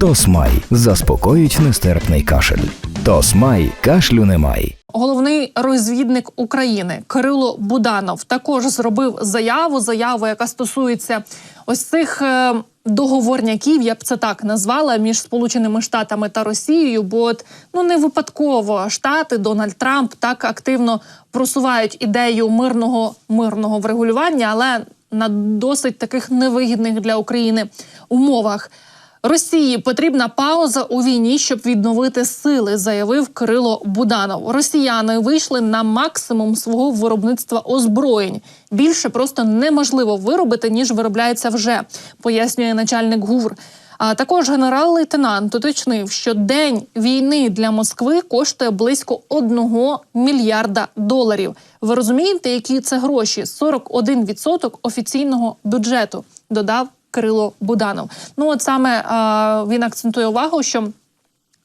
Тосмай заспокоїть нестерпний кашель. Тосмай кашлю немає. Головний розвідник України Кирило Буданов також зробив заяву. Заяву, яка стосується ось цих е, договорняків, я б це так назвала, між Сполученими Штатами та Росією. Бо от ну не випадково штати Дональд Трамп так активно просувають ідею мирного мирного врегулювання, але на досить таких невигідних для України умовах. Росії потрібна пауза у війні, щоб відновити сили, заявив Кирило Буданов. Росіяни вийшли на максимум свого виробництва озброєнь. Більше просто неможливо виробити ніж виробляється вже, пояснює начальник ГУР. А також генерал-лейтенант уточнив, що день війни для Москви коштує близько 1 мільярда доларів. Ви розумієте, які це гроші? 41% офіційного бюджету. Додав Кирило Буданов. Ну от саме він акцентує увагу, що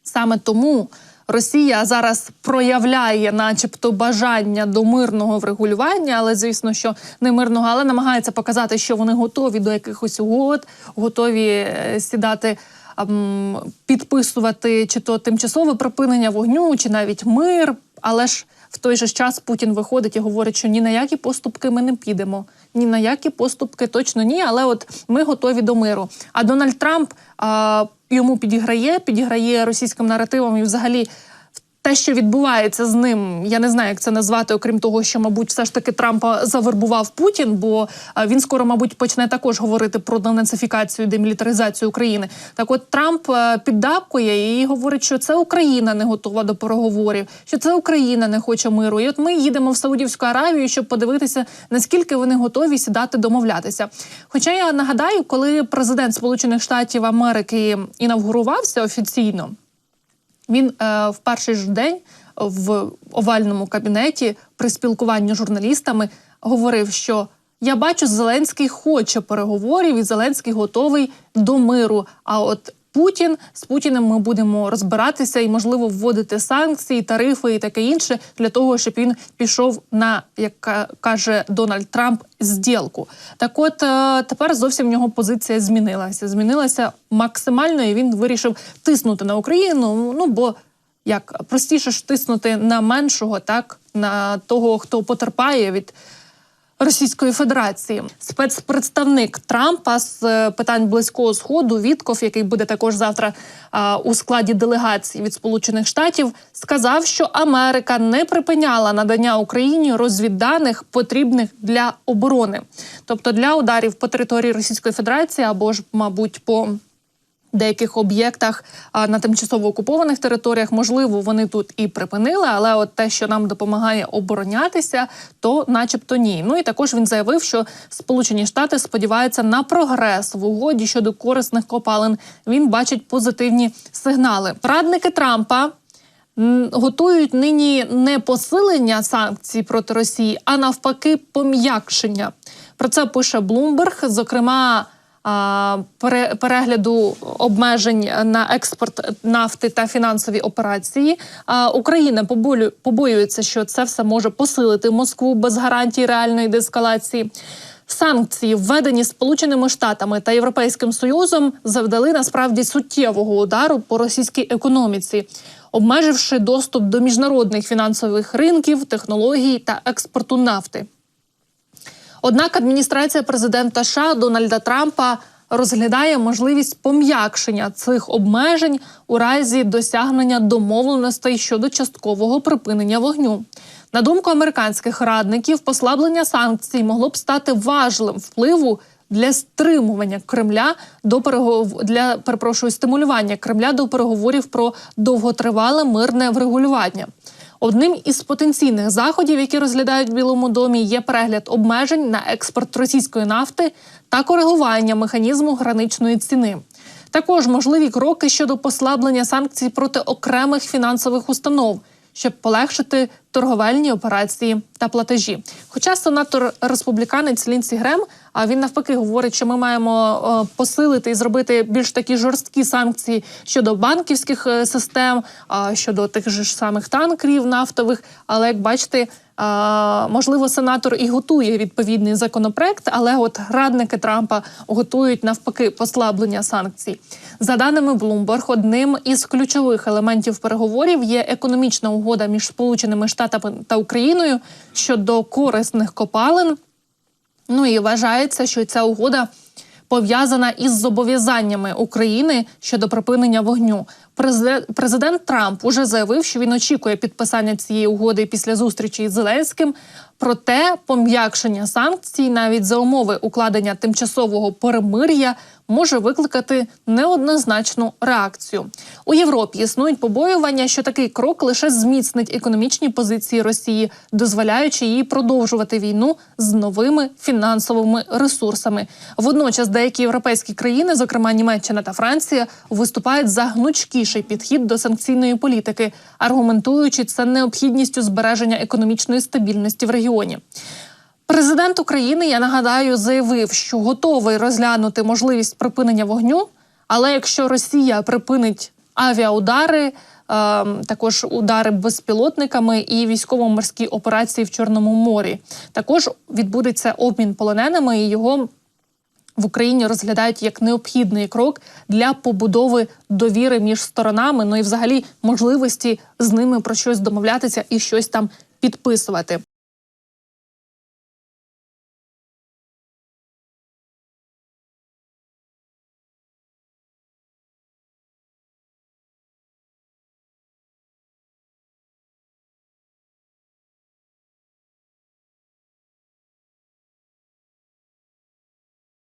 саме тому Росія зараз проявляє, начебто, бажання до мирного врегулювання, але звісно, що не мирного, але намагається показати, що вони готові до якихось угод, готові е, сідати. Підписувати чи то тимчасове припинення вогню, чи навіть мир, але ж в той же час Путін виходить і говорить, що ні на які поступки ми не підемо. Ні на які поступки точно ні, але от ми готові до миру. А Дональд Трамп а, йому підіграє, підіграє російським наративом і взагалі. Те, що відбувається з ним, я не знаю, як це назвати, окрім того, що, мабуть, все ж таки Трампа завербував Путін, бо він скоро, мабуть, почне також говорити про денацифікацію, демілітаризацію України. Так, от Трамп е, піддавкує і говорить, що це Україна не готова до переговорів, що це Україна не хоче миру. І от ми їдемо в Саудівську Аравію, щоб подивитися, наскільки вони готові сідати домовлятися. Хоча я нагадаю, коли президент Сполучених Штатів Америки інавгурувався офіційно. Він е, в перший ж день в овальному кабінеті при спілкуванні з журналістами говорив, що я бачу, Зеленський хоче переговорів, і Зеленський готовий до миру. А от Путін з Путіним ми будемо розбиратися і, можливо, вводити санкції, тарифи і таке інше для того, щоб він пішов на як каже Дональд Трамп зділку. Так, от е, тепер зовсім в нього позиція змінилася. Змінилася максимально, і він вирішив тиснути на Україну. Ну бо як простіше ж тиснути на меншого, так на того, хто потерпає від. Російської Федерації. Спецпредставник Трампа з е, питань близького сходу Вітков, який буде також завтра у складі делегації від Сполучених Штатів, сказав, що Америка не припиняла надання Україні розвідданих потрібних для оборони, тобто для ударів по території Російської Федерації або ж, мабуть, по деяких об'єктах на тимчасово окупованих територіях. Можливо, вони тут і припинили, але от те, що нам допомагає оборонятися, то, начебто, ні. Ну і також він заявив, що Сполучені Штати сподіваються на прогрес в угоді щодо корисних копалин. Він бачить позитивні сигнали. Радники Трампа. Готують нині не посилення санкцій проти Росії, а навпаки, пом'якшення. Про це пише Блумберг. Зокрема, перегляду обмежень на експорт нафти та фінансові операції. Україна побоюється, що це все може посилити Москву без гарантій реальної деескалації. Санкції, введені Сполученими Штатами та Європейським Союзом, завдали насправді суттєвого удару по російській економіці, обмеживши доступ до міжнародних фінансових ринків, технологій та експорту нафти. Однак адміністрація президента США Дональда Трампа розглядає можливість пом'якшення цих обмежень у разі досягнення домовленостей щодо часткового припинення вогню. На думку американських радників, послаблення санкцій могло б стати важливим впливу для стримування Кремля до перегов... для перепрошую стимулювання Кремля до переговорів про довготривале мирне врегулювання. Одним із потенційних заходів, які розглядають в Білому домі, є перегляд обмежень на експорт російської нафти та коригування механізму граничної ціни. Також можливі кроки щодо послаблення санкцій проти окремих фінансових установ, щоб полегшити торговельні операції та платежі. Хоча сенатор республіканець Лінсі Грем, а він навпаки говорить, що ми маємо е, посилити і зробити більш такі жорсткі санкції щодо банківських е, систем, щодо тих же ж самих танкерів нафтових. Але як бачите, можливо, сенатор і готує відповідний законопроект, але от радники Трампа готують навпаки послаблення санкцій. За даними Bloomberg, одним із ключових елементів переговорів є економічна угода між Сполученими Штатами та Україною щодо корисних копалин. Ну і вважається, що ця угода пов'язана із зобов'язаннями України щодо припинення вогню. Президент, Трамп уже заявив, що він очікує підписання цієї угоди після зустрічі із Зеленським. Проте пом'якшення санкцій навіть за умови укладення тимчасового перемир'я може викликати неоднозначну реакцію. У Європі існують побоювання, що такий крок лише зміцнить економічні позиції Росії, дозволяючи їй продовжувати війну з новими фінансовими ресурсами. Водночас деякі європейські країни, зокрема Німеччина та Франція, виступають за гнучкіший підхід до санкційної політики, аргументуючи це необхідністю збереження економічної стабільності в регіоні. Президент України, я нагадаю, заявив, що готовий розглянути можливість припинення вогню. Але якщо Росія припинить авіаудари, е, також удари безпілотниками і військово-морські операції в Чорному морі, також відбудеться обмін полоненими і його. В Україні розглядають як необхідний крок для побудови довіри між сторонами, ну і взагалі можливості з ними про щось домовлятися і щось там підписувати.